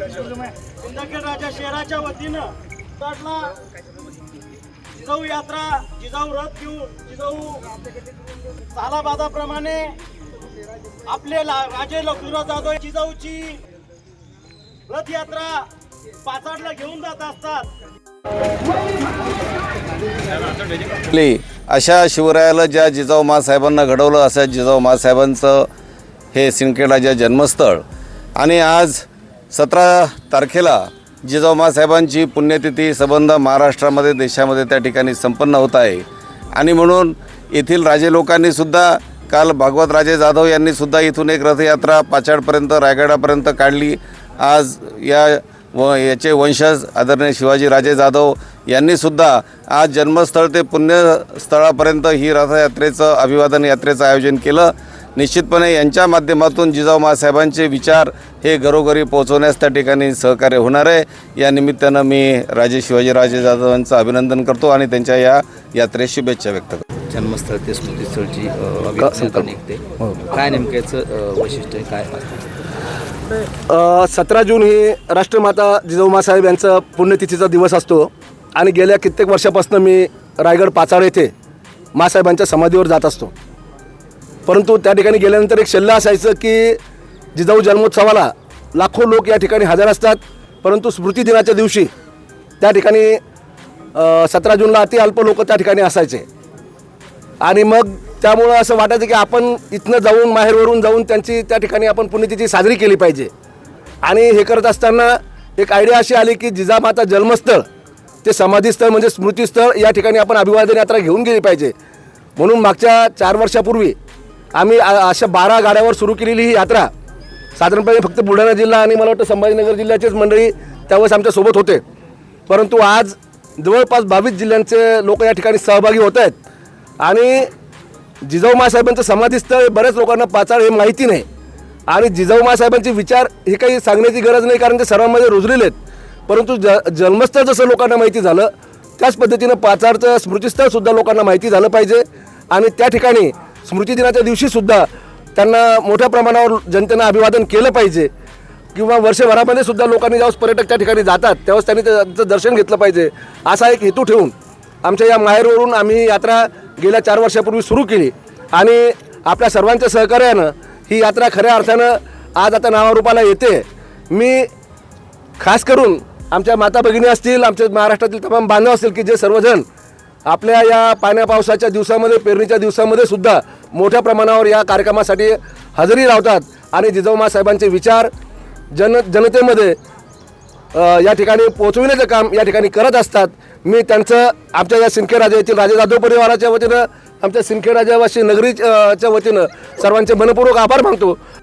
सिंदखेड राजा शहराच्या वतीनं तटला जिजाऊ यात्रा जिजाऊ रथ घेऊन जिजाऊ सालाबादाप्रमाणे आपले ला- राजे लक्ष्मीराव जाधव जिजाऊची रथयात्रा पाचाडला घेऊन जात असतात. अशा शिवरायाला ज्या जिजाऊ मासाहेबांना घडवलं असं जिजाऊ मासाहेबांचं हे सिंदखेडाचे जन्मस्थळ. आणि आज सतरा तारखेला जिजाऊ मासाहेबांची पुण्यतिथी संबंध महाराष्ट्रामध्ये देशामध्ये त्या ठिकाणी संपन्न होत आहे. आणि म्हणून येथील राजे लोकांनीसुद्धा काल भागवत राजे जाधव यांनीसुद्धा इथून एक रथयात्रा पाचाडपर्यंत रायगडापर्यंत काढली. आज या व याचे वंशज आदरणीय शिवाजी राजे जाधव यांनीसुद्धा आज जन्मस्थळ ते पुण्यस्थळापर्यंत ही रथयात्रेचं अभिवादन यात्रेचं आयोजन केलं. निश्चितपणे यांच्या माध्यमातून जिजाऊ मासाहेबांचे विचार हे घरोघरी पोहोचवण्यास त्या ठिकाणी सहकार्य होणार आहे. या निमित्तानं मी राजे शिवाजी राजे जाधव यांचं अभिनंदन करतो आणि त्यांच्या या यात्रेस शुभेच्छा व्यक्त करतो. जन्मस्थळ ते स्मृतीस्थळची निघते. काय नेमकं याचं अ, वैशिष्ट्य काय सतरा जून ही राष्ट्रमाता जिजाऊमासाहेब यांचा पुण्यतिथीचा दिवस असतो. आणि गेल्या कित्येक वर्षापासून मी रायगड पाचाड येथे मासाहेबांच्या समाधीवर जात असतो. परंतु त्या ठिकाणी गेल्यानंतर एक सल्ला असायचं की जिजाऊ जन्मोत्सवाला लाखो लोक या ठिकाणी हजर असतात. परंतु स्मृती दिनाच्या दिवशी त्या ठिकाणी सतरा जूनला अति अल्प लोक त्या ठिकाणी असायचे. आणि मग त्यामुळं असं वाटायचं की आपण इथनं जाऊन माहेरवरून जाऊन त्यांची त्या ठिकाणी आपण पुण्यतिथी साजरी केली पाहिजे. आणि हे करत असताना एक आयडिया अशी आली की जिजामाता जन्मस्थळ ते समाधीस्थळ म्हणजे स्मृतीस्थळ या ठिकाणी आपण अभिवादन यात्रा घेऊन गेली पाहिजे. म्हणून मागच्या चार वर्षापूर्वी आम्ही अशा बारा गाड्यावर सुरू केलेली ही यात्रा. साधारणपणे फक्त बुलढाणा जिल्हा आणि मला वाटतं संभाजीनगर जिल्ह्याचेच मंडळी त्यावेळेस आमच्यासोबत होते. परंतु आज जवळपास बावीस जिल्ह्यांचे लोक या ठिकाणी सहभागी होत आहेत. आणि जिजाऊ मासाहेबांचं समाधीस्थळ बऱ्याच लोकांना पाचाळ हे माहिती नाही. आणि जिजाऊ मासाहेबांचे विचार हे काही सांगण्याची गरज नाही कारण ते सर्वांमध्ये रुजलेले आहेत. परंतु ज जन्मस्थळ जसं लोकांना माहिती झालं त्याच पद्धतीनं पाचारचं स्मृतीस्थळसुद्धा लोकांना माहिती झालं पाहिजे. आणि त्या ठिकाणी स्मृतिदिनाच्या दिवशीसुद्धा त्यांना मोठ्या प्रमाणावर जनतेनं अभिवादन केलं पाहिजे. किंवा वर्षभरामध्ये सुद्धा लोकांनी ज्यावेळेस पर्यटक त्या ठिकाणी जातात त्यावेळेस त्यांनी त्याचं दर्शन घेतलं पाहिजे. असा एक हेतू ठेवून आमच्या या माहेरवरून आम्ही यात्रा गेल्या चार वर्षापूर्वी सुरू केली. आणि आपल्या सर्वांच्या सहकार्यानं ही यात्रा खऱ्या अर्थानं आज आता नावारूपाला येते. मी खास करून आमच्या माता भगिनी असतील आमच्या महाराष्ट्रातील तमाम बांधव असतील की जे सर्वजण आपल्या या पाण्या पावसाच्या दिवसामध्ये पेरणीच्या दिवसामध्ये सुद्धा मोठ्या प्रमाणावर या कार्यक्रमासाठी हजेरी लावतात. आणि जिजाऊमासाहेबांचे विचार जन जनतेमध्ये या ठिकाणी पोहोचविण्याचं काम या ठिकाणी करत असतात. मी त्यांचं आमच्या या सिंदखेड येथील राजे जाधव परिवाराच्या वतीनं आमच्या सिंदखेड राजावासी नगरीच्या वतीनं सर्वांचे मनपूर्वक आभार मानतो.